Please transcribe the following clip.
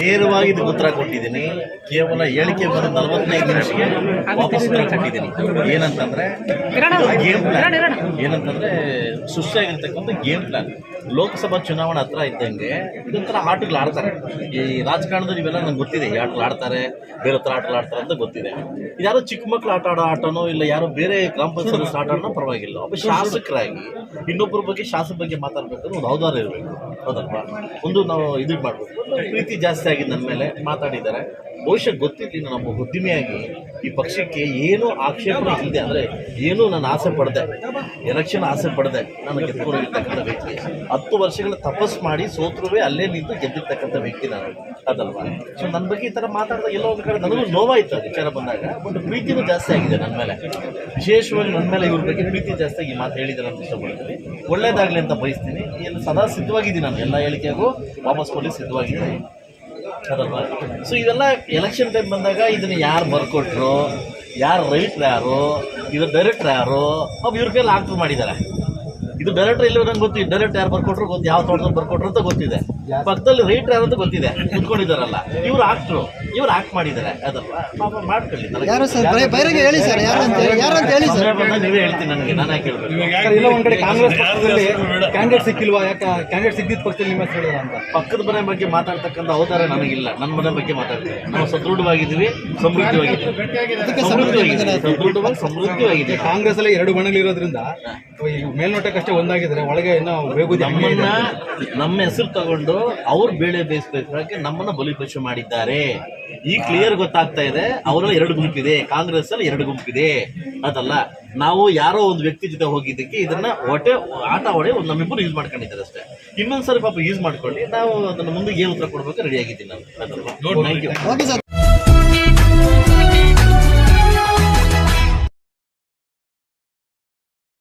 ನೇರವಾಗಿ ಇದಕ್ಕೆ ಉತ್ತರ ಕೊಟ್ಟಿದ್ದೀನಿ. ಕೇವಲ ಹೇಳಿಕೆ ಬಂದ ನಲವತ್ತೈದು ನಿಮಿಷಕ್ಕೆ ವಾಪಸ್ ಉತ್ತರ ಕೊಟ್ಟಿದ್ದೀನಿ. ಏನಂತಂದ್ರೆ ಗೇಮ್ ಪ್ಲಾನ್ ಏನಂತಂದ್ರೆ ಸುಸ್ತಾಗಿರ್ತಕ್ಕಂಥ ಗೇಮ್ ಪ್ಲಾನ್ ಲೋಕಸಭಾ ಚುನಾವಣೆ ಹತ್ರ ಇದ್ದಂಗೆ ಇದೊಂಥರ ಆಟಗಳು ಆಡ್ತಾರೆ. ಈ ರಾಜಕಾರಣದಲ್ಲಿ ಇವೆಲ್ಲ ನಂಗೆ ಗೊತ್ತಿದೆ, ಈ ಆಟಗಳು ಆಡ್ತಾರೆ, ಬೇರೆ ಥರ ಆಟಗಳು ಆಡ್ತಾರೆ ಅಂತ ಗೊತ್ತಿದೆ. ಯಾರೋ ಚಿಕ್ಕ ಮಕ್ಕಳು ಆಟ ಆಡೋ ಆಟನೋ ಇಲ್ಲ ಯಾರೋ ಬೇರೆ ಗ್ರಾಮ ಆಟ ಆಡೋನೋ ಪರವಾಗಿಲ್ಲ. ಒಬ್ಬ ಶಾಸಕರಾಗಿ ಇನ್ನೊಬ್ಬರ ಬಗ್ಗೆ ಶಾಸಕ ಬಗ್ಗೆ ಮಾತಾಡ್ಬೇಕಂದ್ರೆ ಒಂದು ಅವಧಾನ ಇರಬೇಕು. ಹೌದಲ್ವಾ? ಒಂದು ನಾವು ಇದಕ್ಕೆ ಮಾಡಬೇಕು. ಪ್ರೀತಿ ಜಾಸ್ತಿ ಆಗಿದೆ ನನ್ನ ಮೇಲೆ, ಮಾತಾಡಿದ್ದಾರೆ. ಬಹುಶಃ ಗೊತ್ತಿರಲಿಲ್ಲ ನಮ್ಮ ಉದ್ದಿಮೆಯಾಗಿ ಈ ಪಕ್ಷಕ್ಕೆ ಏನೂ ಆಕ್ಷೇಪಣೆ ಇಲ್ಲದೆ ಅಂದರೆ ಏನೂ ನಾನು ಆಸೆ ಪಡೆದೆ, ಎಲೆಕ್ಷನ್ ಆಸೆ ಪಡೆದೆ, ನಾನು ಗೆದ್ಕೊಂಡಿರ್ತಕ್ಕಂಥ ವ್ಯಕ್ತಿ. ಹತ್ತು ವರ್ಷಗಳ ತಪಸ್ ಮಾಡಿ ಸೋತ್ರುವೆ ಅಲ್ಲೇ ನಿಂತು ಗೆದ್ದಿರ್ತಕ್ಕಂಥ ವ್ಯಕ್ತಿ ನಾನು. ಅದಲ್ವಾ? ಸೊ ನನ್ನ ಬಗ್ಗೆ ಈ ಥರ ಮಾತಾಡಿದಾಗ ಎಲ್ಲೋ ಒಂದು ಕಡೆ ನನಗೂ ನೋವಾಯಿತು ವಿಚಾರ ಬಂದಾಗ. ಒಂದು ಪ್ರೀತಿನೂ ಜಾಸ್ತಿ ಆಗಿದೆ ನನ್ನ ಮೇಲೆ. ವಿಶೇಷವಾಗಿ ನನ್ನ ಮೇಲೆ ಇವ್ರ ಬಗ್ಗೆ ಪ್ರೀತಿ ಜಾಸ್ತಿ ಈ ಮಾತು ಹೇಳಿದ್ದಾರೆ ಅಂತ ಇಷ್ಟಪಡ್ತೀನಿ. ಒಳ್ಳೇದಾಗಲಿ ಅಂತ ಬಯಸ್ತೀನಿ. ಏನು ಸದಾ ಸಿದ್ಧವಾಗಿದ್ದೀನಿ ನಾನು. ಎಲ್ಲ ಹೇಳಿಕೆಗೂ ವಾಪಸ್ ಕೊಡಲಿ ಸಿದ್ಧವಾಗಿದ್ದೀನಿ. ಸೊ ಇದೆಲ್ಲ ಎಲೆಕ್ಷನ್ ಟೈಮ್ ಬಂದಾಗ ಇದನ್ನ ಯಾರು ಬರ್ಕೊಟ್ರು, ಯಾರು ರೈಟ್ರ್ ಯಾರು ಇದು ಡೈರೆಕ್ಟ್ರ್ ಯಾರು ಅವ್ರು ಇವ್ರ ಕೈಲಿ ಆಕ್ಟ್ರ್ ಮಾಡಿದ್ದಾರೆ ಇದು ಡೈರೆಕ್ಟರ್ ಇಲ್ಲಿ ನಂಗೆ ಗೊತ್ತಿದೆ ಡೈರೆಕ್ಟ್ ಯಾರು ಬರ್ಕೊಟ್ರು ಗೊತ್ತು ಯಾವ ತೋಟದಲ್ಲಿ ಬರ್ಕೊಟ್ರು ಅಂತ ಗೊತ್ತಿದೆ. ಪಕ್ಕದಲ್ಲಿ ರೈಟರ್ ಯಾರು ಅಂತ ಗೊತ್ತಿದೆ ಕುತ್ಕೊಂಡಿದ್ದಾರಲ್ಲ. ಇವ್ರು ಆಕ್ಟ್ರು ಇವ್ರು ಆಕ್ಟ್ ಮಾಡಿದ್ದಾರೆ. ಅದಲ್ವಾ ಪಾಪ ಮಾಡ್ಕೊಳ್ಳಿ. ನನಗೆ- ಯಾರು ಸರ್? ಬೈ- ಹೇಳಿ ಸರ್ ಯಾರು ಅಂತ ಹೇಳಿ ಯಾರು ಅಂತ ಹೇಳಿ ಸರ್? ಸಮಯ ನೀವೇ ಹೇಳ್ತೀನಿ ನನಗೆ ನಾನು ಯಾಕೆ ಹೇಳ್ಬೇಕು? ಸರ್, ಇಲ್ಲ ಒಂದ್ ಕಡೆ ಕಾಂಗ್ರೆಸ್ ಪಕ್ಷದಲ್ಲಿ ಕ್ಯಾಂಡಿಡೇಟ್ ಸಿಕ್ಕಿಲ್ವಾ? ಯಾಕೆ ಕ್ಯಾಂಡಿಡೇಟ್ ಸಿಕ್ಕಿದ ಪಕ್ಷದಲ್ಲಿ ನಿಮ್ಮ ಹೆಸರು ಅಂತ. ಪಕ್ಕದ ಮನೆ ಬಗ್ಗೆ ಮಾತಾಡ್ತಕ್ಕಂಥ ಅವತಾರ ನನಗಿಲ್ಲ. ನನ್ನ ಮನೆ ಬಗ್ಗೆ ಮಾತಾಡ್ತೀವಿ ನಾವು ಸದೃಢವಾಗಿದ್ದೀವಿ ಸಮೃದ್ಧವಾಗಿದ್ದೀವಿ ಸದೃಢವಾಗಿ ಸಮೃದ್ಧವಾಗಿದ್ದೀವಿ ಕಾಂಗ್ರೆಸ್ ಅಲ್ಲಿ ಎರಡು ಬಣಗಳಿರೋದ್ರಿಂದ ಮೇಲ್ನೋಟಕ್ಕಷ್ಟೇ ಒಂದಾಗಿದ್ರೆ ಒಳಗೆ ಇನ್ನೂ ಬೇಗುದಿ ನಮ್ಮನ್ನ ನಮ್ಮ ಹೆಸರು ತಗೊಂಡು ಅವ್ರು ಬೇಳೆ ಬೇಯಿಸ್ಬೇಕಾಗಿ ನಮ್ಮನ್ನ ಬಲಿಪಶು ಮಾಡಿದ್ದಾರೆ. ಈ ಕ್ಲಿಯರ್ ಗೊತ್ತಾಗ್ತಾ ಇದೆ ಅವರಲ್ಲಿ ಎರಡು ಗುಂಪಿದೆ ಕಾಂಗ್ರೆಸ್ ಅಲ್ಲಿ ಎರಡು ಗುಂಪಿದೆ. ಅದಲ್ಲ ನಾವು ಯಾರೋ ಒಂದು ವ್ಯಕ್ತಿ ಜೊತೆ ಹೋಗಿದ್ದಕ್ಕೆ ಇದನ್ನ ಹೊಟ್ಟೆ ಆಟ ಹೊಡೆ ಒಂದು ನಮ್ಮಿಬ್ಬರು ಯೂಸ್ ಮಾಡ್ಕೊಂಡಿದ್ದಾರೆ ಅಷ್ಟೇ. ಇನ್ನೊಂದ್ಸರಿ ಪಾಪ ಯೂಸ್ ಮಾಡ್ಕೊಳ್ಳಿ ನಾವು ಅದನ್ನ ಮುಂದೆ ಏನು ಉತ್ತರ ಕೊಡ್ಬೇಕು ರೆಡಿ ಆಗಿದ್ದೀನಿ ನಾನು. ಅದಲ್ವಾ? Thank you okay sir